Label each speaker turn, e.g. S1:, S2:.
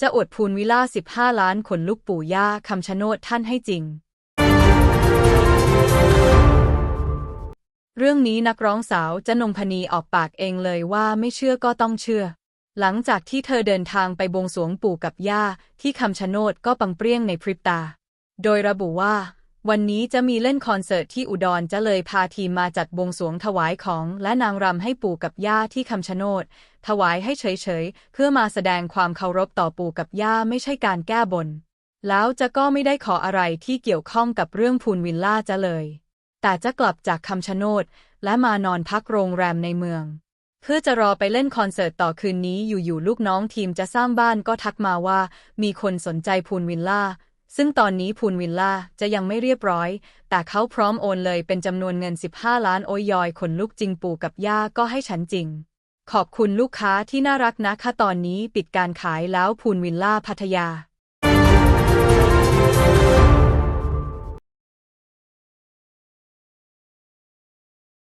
S1: จะอวดภูนวิลล่า15ล้านขนลูกปู่ย่าคำชะโนดท่านให้จริง เรื่องนี้นักร้องสาวจะนงพนีออกปากเองเลยว่าไม่เชื่อก็ต้องเชื่อ หลังจากที่เธอเดินทางไปบวงสรวงปู่กับย่าที่คำชะโนดก็ปังเปรี้ยงในพริบตา โดยระบุว่า วันนี้จะมีเล่นคอนเสิร์ตที่อุดรจะเลยพาทีมมาจัดบวงสรวงถวายของและนางรำให้ปู่กับย่าที่คำชะโนด ถวายให้เฉยๆ เพื่อมาแสดงความเคารพต่อปู่กับย่าไม่ใช่การแก้บน แล้วจะก็ไม่ได้ขออะไรที่เกี่ยวข้องกับเรื่องพูนวิลล่าจะเลย แต่จะกลับจากคำชะโนดและมานอนพักโรงแรมในเมือง เพื่อจะรอไปเล่นคอนเสิร์ตต่อคืนนี้อยู่ๆลูกน้องทีมจะสร้างบ้านก็ทักมาว่า มีคนสนใจพูนวิลล่า ซึ่งตอนนี้พูนวิลล่าจะยังไม่เรียบร้อย แต่เขาพร้อมโอนเลยเป็นจำนวนเงิน 15 ล้านโอยยอยขนลุกจริงปู่กับย่าก็ให้ฉันจริง ขอบคุณลูกค้าที่น่ารักนะคะตอนนี้ปิดการขายแล้วพูนวิลล่าพัทยา